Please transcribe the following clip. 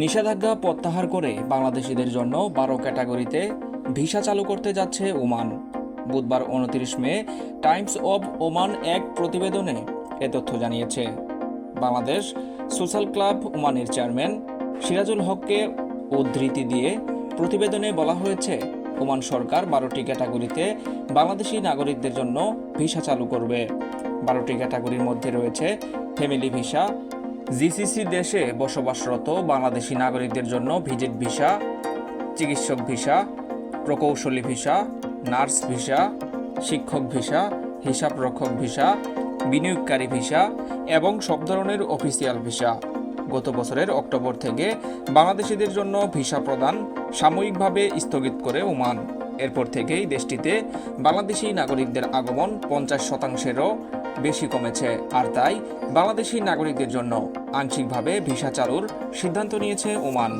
নিষেধাজ্ঞা প্রত্যাহার করে বাংলাদেশিদের জন্য বারো ক্যাটাগরিতে ভিসা চালু করতে যাচ্ছে ওমান। বুধবার উনত্রিশ মে টাইমস অব ওমান এক প্রতিবেদনে এ তথ্য জানিয়েছে। বাংলাদেশ সোশ্যাল ক্লাব ওমানের চেয়ারম্যান সিরাজুল হককে উদ্ধৃতি দিয়ে প্রতিবেদনে বলা হয়েছে, ওমান সরকার বারোটি ক্যাটাগরিতে বাংলাদেশি নাগরিকদের জন্য ভিসা চালু করবে। বারোটি ক্যাটাগরির মধ্যে রয়েছে ফ্যামিলি ভিসা জিসিসি দেশে বসবাসরত বাংলাদেশি নাগরিকদের জন্য ভিজিট ভিসা, চিকিৎসক ভিসা, প্রকৌশলী ভিসা, নার্স ভিসা, শিক্ষক ভিসা, হিসাব রক্ষক ভিসা, বিনিয়োগকারী ভিসা এবং সব ধরনের অফিসিয়াল ভিসা। গত বছরের অক্টোবর থেকে বাংলাদেশিদের জন্য ভিসা প্রদান সাময়িকভাবে স্থগিত করে ওমান। এরপর থেকেই দেশটিতে বাংলাদেশি নাগরিকদের আগমন পঞ্চাশ শতাংশেরও বেশি কমেছে। আর তাই বাংলাদেশি নাগরিকদের জন্য আংশিকভাবে ভিসা চালুর সিদ্ধান্ত নিয়েছে ওমান।